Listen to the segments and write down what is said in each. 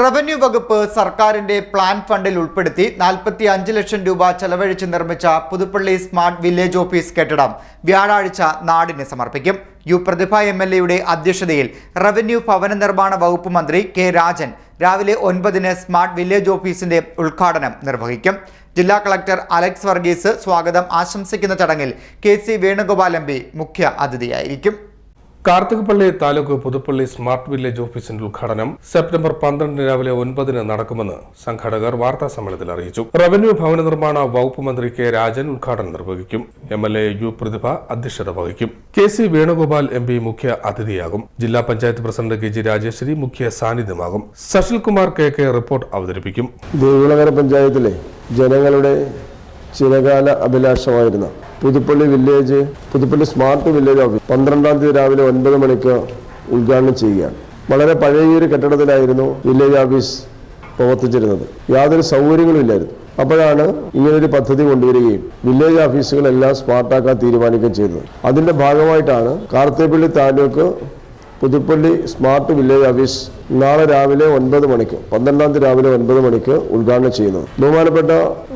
Revenue വകുപ്പ് സർക്കാരിന്റെ plan ഫണ്ടിൽ ഉൾപ്പെടുത്തി നാൽപ്പത്തി അഞ്ച് ലക്ഷം രൂപ ചെലവഴിച്ച് നിർമ്മിച്ച പുതുപ്പള്ളി സ്മാർട്ട് വില്ലേജ് ഓഫീസ് കെട്ടിടം വ്യാഴാഴ്ച നാടിന് സമർപ്പിക്കും. യു പ്രതിഭ എം അധ്യക്ഷതയിൽ റവന്യൂ ഭവന നിർമ്മാണ വകുപ്പ് മന്ത്രി കെ രാജൻ രാവിലെ ഒൻപതിന് സ്മാർട്ട് വില്ലേജ് ഓഫീസിന്റെ ഉദ്ഘാടനം നിർവഹിക്കും. ജില്ലാ കളക്ടർ അലക്സ് വർഗീസ് സ്വാഗതം ആശംസിക്കുന്ന ചടങ്ങിൽ കെ സി വേണുഗോപാൽ എം മുഖ്യ അതിഥിയായിരിക്കും. കാർത്തികപ്പള്ളി താലൂക്ക് പുതുപ്പള്ളി സ്മാർട്ട് വില്ലേജ് ഓഫീസിന്റെ ഉദ്ഘാടനം സെപ്റ്റംബർ പന്ത്രണ്ടിന് രാവിലെ ഒൻപതിന് നടക്കുമെന്ന് സംഘാടകർ വാർത്താ സമ്മേളനത്തിൽ അറിയിച്ചു. റവന്യൂ ഭവന നിർമ്മാണ വകുപ്പ് മന്ത്രി കെ രാജൻ ഉദ്ഘാടനം നിർവഹിക്കും. M L A U Prathibha അധ്യക്ഷത വഹിക്കും. K C Venugopal M P മുഖ്യ അതിഥിയാകും. ജില്ലാ panchayat president K G Rajeshwari മുഖ്യ സാന്നിധ്യമാകും. സഷിൽകുമാർ കെ കെ റിപ്പോർട്ട് അവതരിപ്പിക്കും. ദേവികുളങ്ങര പഞ്ചായത്തിലെ ജനങ്ങളുടെ ചിരകാല അഭിലാഷമായിരുന്ന. Puthuppally village Puthuppally smart village office പന്ത്രണ്ടാം തീയതി രാവിലെ ഒൻപത് മണിക്ക് ഉദ്ഘാടനം ചെയ്യുകയാണ്. വളരെ പഴയൊരു കെട്ടിടത്തിലായിരുന്നു വില്ലേജ് ഓഫീസ് പ്രവർത്തിച്ചിരുന്നത്. യാതൊരു സൗകര്യങ്ങളും ഇല്ലായിരുന്നു. അപ്പോഴാണ് ഇങ്ങനൊരു പദ്ധതി കൊണ്ടുവരികയും വില്ലേജ് ഓഫീസുകളെല്ലാം സ്മാർട്ടാക്കാൻ തീരുമാനിക്കുകയും ചെയ്തത്. അതിന്റെ ഭാഗമായിട്ടാണ് Karthappally taluk Puthuppally smart village office നാളെ രാവിലെ ഒൻപത് മണിക്ക് പന്ത്രണ്ടാം തീയതി രാവിലെ ഒൻപത് മണിക്ക് ഉദ്ഘാടനം ചെയ്യുന്നത് ബഹുമാനപ്പെട്ട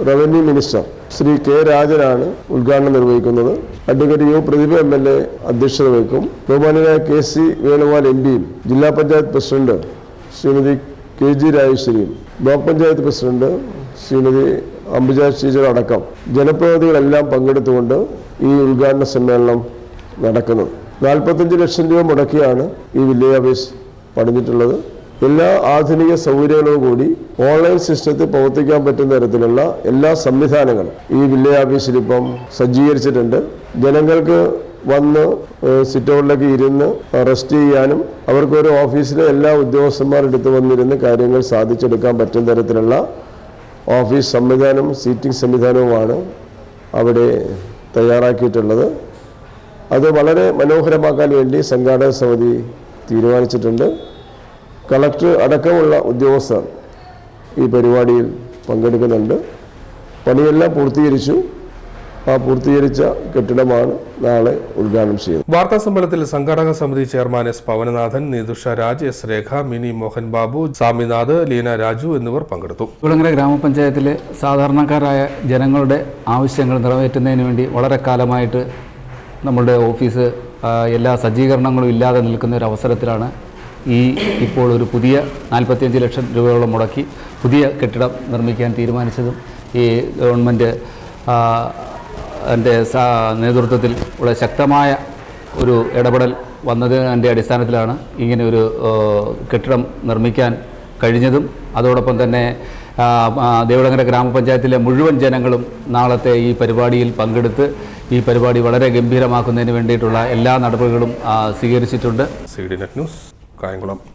റവന്യൂ മിനിസ്റ്റർ ശ്രീ കെ രാജനാണ് ഉദ്ഘാടനം നിർവഹിക്കുന്നത്. Advocate U Pradeep M L A അധ്യക്ഷത വഹിക്കും. ബഹുമാനായ കെ സി വേണുഗോപാൽ എം പിയും ജില്ലാ panchayat president Shrimati K G രാജേശ്വരിയും block panchayat president Shrimati Ambuja teacher അടക്കം ജനപ്രതിനിധികളെല്ലാം പങ്കെടുത്തുകൊണ്ട് ഈ ഉദ്ഘാടന സമ്മേളനം നടക്കുന്നത്. നാൽപ്പത്തഞ്ച് ലക്ഷം രൂപ മുടക്കിയാണ് ഈ വില്ലേജ് ഓഫീസ് പണിഞ്ഞിട്ടുള്ളത് എല്ലാ ആധുനിക സൗകര്യങ്ങളും കൂടി ഓൺലൈൻ സിസ്റ്റത്തിൽ പ്രവർത്തിക്കാൻ പറ്റുന്ന തരത്തിലുള്ള എല്ലാ സംവിധാനങ്ങളും ഈ വില്ലേജ് ഓഫീസിൽ ഇപ്പം സജ്ജീകരിച്ചിട്ടുണ്ട്. ജനങ്ങൾക്ക് വന്ന് സിറ്റൗണിലേക്ക് ഇരുന്ന് റെസ്റ്റ് ചെയ്യാനും അവർക്ക് ഒരു ഓഫീസിലെ എല്ലാ ഉദ്യോഗസ്ഥന്മാരെടുത്ത് വന്നിരുന്ന് കാര്യങ്ങൾ സാധിച്ചെടുക്കാൻ പറ്റുന്ന തരത്തിലുള്ള ഓഫീസ് സംവിധാനവും സീറ്റിംഗ് സംവിധാനവുമാണ് അവിടെ തയ്യാറാക്കിയിട്ടുള്ളത്. അത് വളരെ മനോഹരമാക്കാൻ വേണ്ടി സംഘാടക സമിതി തീരുമാനിച്ചിട്ടുണ്ട്. കളക്ടർ അടക്കമുള്ള ഉദ്യോഗസ്ഥർ ഈ പരിപാടിയിൽ പങ്കെടുക്കുന്നുണ്ട്. പണിയെല്ലാം പൂർത്തീകരിച്ചു. ആ പൂർത്തീകരിച്ച കെട്ടിടമാണ് നാളെ ഉദ്ഘാടനം ചെയ്യുന്നത്. വാർത്താ സമ്മേളനത്തിൽ സംഘാടക സമിതി chairman S Pavananathan Nithusha Raj S Rekha Mini Mohan Babu Swaminath Leena Raju എന്നിവർ പങ്കെടുത്തു. കുളങ്ങര ഗ്രാമപഞ്ചായത്തിലെ സാധാരണക്കാരായ ജനങ്ങളുടെ ആവശ്യങ്ങൾ നിറവേറ്റുന്നതിന് വേണ്ടി വളരെ കാലമായിട്ട് നമ്മളുടെ ഓഫീസ് എല്ലാ സജ്ജീകരണങ്ങളും ഇല്ലാതെ നിൽക്കുന്ന ഒരു അവസരത്തിലാണ് ഈ ഇപ്പോൾ ഒരു പുതിയ നാൽപ്പത്തിയഞ്ച് ലക്ഷം രൂപയോളം മുടക്കി പുതിയ കെട്ടിടം നിർമ്മിക്കാൻ തീരുമാനിച്ചതും ഈ ഗവൺമെന്റ് എന്റെ നേതൃത്വത്തിൽ ഉള്ള ശക്തമായ ഒരു ഇടപെടൽ വന്നതിന്റെ അടിസ്ഥാനത്തിലാണ് ഇങ്ങനെ ഒരു കെട്ടിടം നിർമ്മിക്കാൻ കഴിഞ്ഞതും. അതോടൊപ്പം തന്നെ ദേവിളങ്ങര ഗ്രാമപഞ്ചായത്തിലെ മുഴുവൻ ജനങ്ങളും നാളത്തെ ഈ പരിപാടിയിൽ പങ്കെടുത്ത് ഈ പരിപാടി വളരെ ഗംഭീരമാക്കുന്നതിന് വേണ്ടിയിട്ടുള്ള എല്ലാ നടപടികളും സ്വീകരിച്ചിട്ടുണ്ട്. C D net news Kayamkulam.